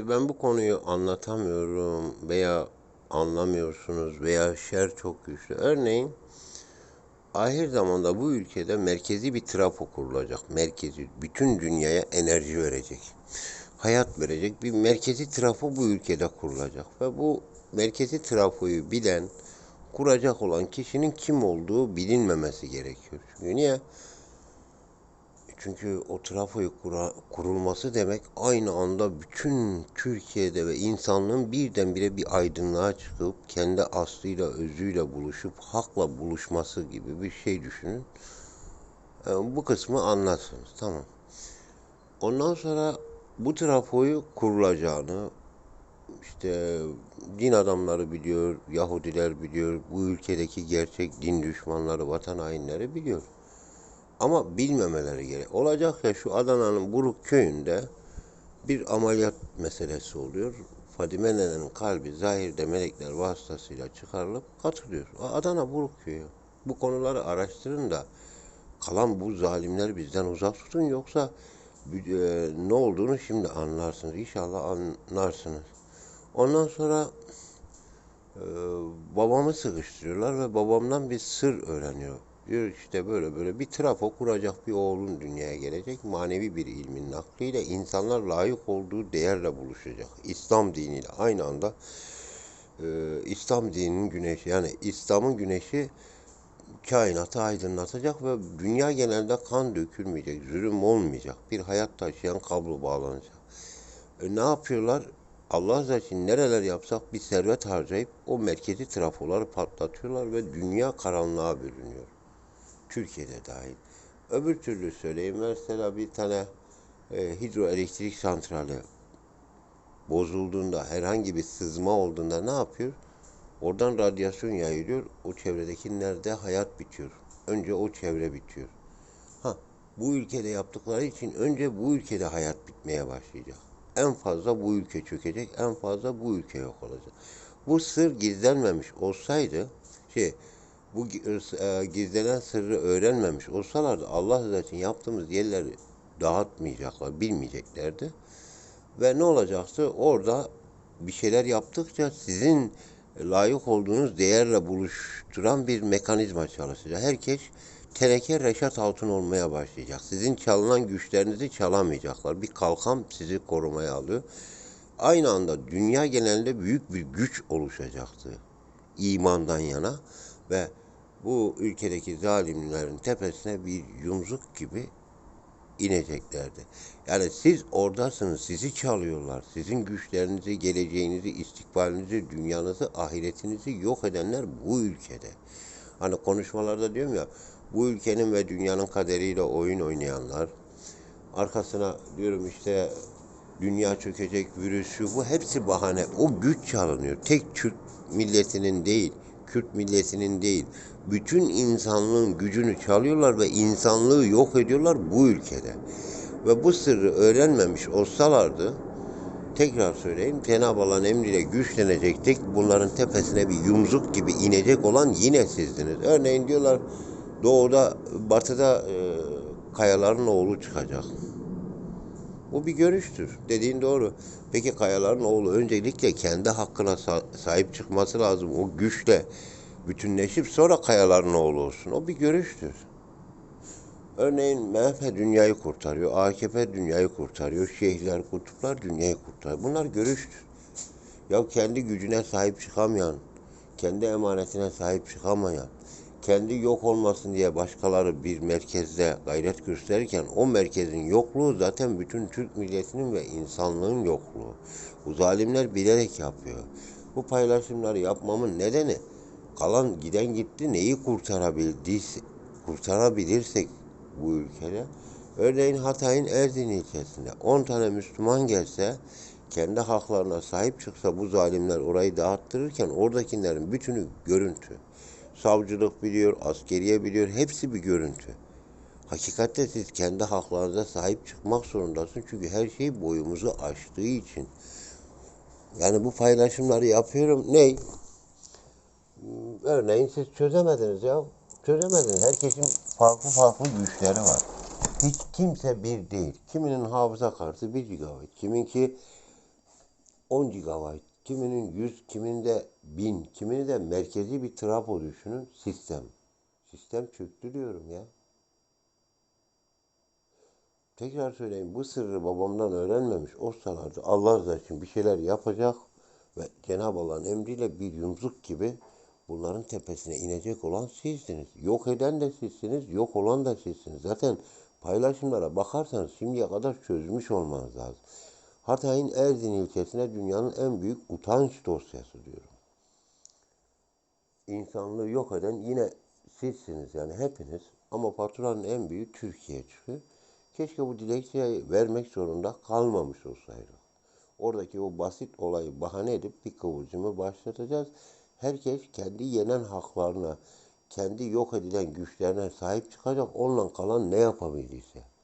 Ben bu konuyu anlatamıyorum veya anlamıyorsunuz veya şer çok güçlü. Örneğin ahir zamanda bu ülkede merkezi bir trafo kurulacak. Merkezi bütün dünyaya enerji verecek. Hayat verecek bir merkezi trafo bu ülkede kurulacak. Ve bu merkezi trafoyu bilen, kuracak olan kişinin kim olduğu bilinmemesi gerekiyor. Çünkü niye? Çünkü o trafoyu kura- kurulması demek aynı anda bütün Türkiye'de ve insanlığın birdenbire bir aydınlığa çıkıp kendi aslıyla, özüyle buluşup hakla buluşması gibi bir şey düşünün. Ee, Bu kısmı anlarsınız. Tamam. Ondan sonra bu trafoyu kurulacağını işte din adamları biliyor, Yahudiler biliyor, bu ülkedeki gerçek din düşmanları, vatan hainleri biliyor. Ama bilmemeleri gerek. Olacak ya şu Adana'nın Buruk köyünde bir ameliyat meselesi oluyor. Fadime nenenin kalbi zahirde melekler vasıtasıyla çıkarılıp katılıyor. Adana Buruk köyü. Bu konuları araştırın da kalan bu zalimler bizden uzak tutun yoksa e, ne olduğunu şimdi anlarsınız. İnşallah anlarsınız. Ondan sonra e, babamı sıkıştırıyorlar ve babamdan bir sır öğreniyor. Diyor işte böyle böyle bir trafo kuracak bir oğlun dünyaya gelecek. Manevi bir ilmin nakliyle insanlar layık olduğu değerle buluşacak. İslam diniyle aynı anda e, İslam dininin güneşi yani İslam'ın güneşi kainatı aydınlatacak ve dünya genelinde kan dökülmeyecek, zulüm olmayacak. Bir hayat taşıyan kablo bağlanacak. E, ne yapıyorlar? Allah razı için nereler yapsak bir servet harcayıp o merkezi trafoları patlatıyorlar ve dünya karanlığa bölünüyor. Türkiye'de dahil. Öbür türlü söyleyeyim. Mesela bir tane e, hidroelektrik santrali bozulduğunda, herhangi bir sızma olduğunda ne yapıyor? Oradan radyasyon yayılıyor. O çevredekilerde hayat bitiyor. Önce o çevre bitiyor. Ha, bu ülkede yaptıkları için önce bu ülkede hayat bitmeye başlayacak. En fazla bu ülke çökecek, en fazla bu ülke yok olacak. Bu sır gizlenmemiş olsaydı, şey, bu e, gizlenen sırrı öğrenmemiş olsalardı Allah rızası için yaptığımız yerleri dağıtmayacaklar, bilmeyeceklerdi. Ve ne olacaktı? Orada bir şeyler yaptıkça sizin layık olduğunuz değerle buluşturan bir mekanizma çalışacak. Herkes teneke reşat altın olmaya başlayacak. Sizin çalınan güçlerinizi çalamayacaklar. Bir kalkan sizi korumaya alıyor. Aynı anda dünya genelinde büyük bir güç oluşacaktı. imandan yana ve bu ülkedeki zalimlerin tepesine bir yumruk gibi ineceklerdi. Yani siz oradasınız, sizi çalıyorlar. Sizin güçlerinizi, geleceğinizi, istikbalinizi, dünyanızı, ahiretinizi yok edenler bu ülkede. Hani konuşmalarda diyorum ya, bu ülkenin ve dünyanın kaderiyle oyun oynayanlar, arkasına diyorum işte dünya çökecek, virüs şu bu hepsi bahane. O güç çalınıyor. Tek Türk milletinin değil, Kürt milletinin değil, bütün insanlığın gücünü çalıyorlar ve insanlığı yok ediyorlar bu ülkede. Ve bu sırrı öğrenmemiş olsalardı, tekrar söyleyeyim, Cenab-ı Allah'ın emriyle güçlenecektik. Bunların tepesine bir yumruk gibi inecek olan yine sizdiniz. Örneğin diyorlar doğuda, batıda e, kayaların oğlu çıkacak. Bu bir görüştür. Dediğin doğru. Peki Kayaların oğlu öncelikle kendi hakkına sahip çıkması lazım. O güçle bütünleşip sonra Kayaların oğlu olsun. O bir görüştür. Örneğin MHP dünyayı kurtarıyor, AKP dünyayı kurtarıyor, şeyhler, kutuplar dünyayı kurtarıyor. Bunlar görüştür. Ya kendi gücüne sahip çıkamayan, kendi emanetine sahip çıkamayan, kendi yok olmasın diye başkaları bir merkezde gayret gösterirken o merkezin yokluğu zaten bütün Türk milletinin ve insanlığın yokluğu. Bu zalimler bilerek yapıyor. Bu paylaşımları yapmamın nedeni kalan giden gitti neyi kurtarabildiyse kurtarabilirsek bu ülkede. Örneğin Hatay'ın Erzin ilçesinde 10 tane Müslüman gelse kendi haklarına sahip çıksa bu zalimler orayı dağıttırırken oradakilerin bütünü görüntü. Savcılık biliyor, askeriye biliyor, hepsi bir görüntü. Hakikatte siz kendi haklarınıza sahip çıkmak zorundasın. Çünkü her şey boyumuzu aştığı için. Yani bu paylaşımları yapıyorum. Ney? Örneğin siz çözemediniz ya. Çözemediniz. Herkesin farklı farklı güçleri var. Hiç kimse bir değil. Kiminin hafıza kartı 1 GB, kiminki 10 GB, kiminin 100, kiminde 1000, kimini de merkezi bir trafo düşünün sistem. Sistem çöktü diyorum ya. Tekrar söyleyeyim bu sırrı babamdan öğrenmemiş olsalardı Allah rızası için bir şeyler yapacak ve Cenab-ı Allah'ın emriyle bir yumruk gibi bunların tepesine inecek olan sizsiniz. Yok eden de sizsiniz, yok olan da sizsiniz. Zaten paylaşımlara bakarsanız şimdiye kadar çözmüş olmanız lazım. Hatay'ın Erzin ilçesine dünyanın en büyük utanç dosyası diyorum. İnsanlığı yok eden yine sizsiniz yani hepiniz. Ama faturanın en büyüğü Türkiye çıkıyor. Keşke bu dilekçeyi vermek zorunda kalmamış olsaydık. Oradaki o basit olayı bahane edip bir kıvılcımı başlatacağız. Herkes kendi yenen haklarına, kendi yok edilen güçlerine sahip çıkacak. Onunla kalan ne yapabildiyse.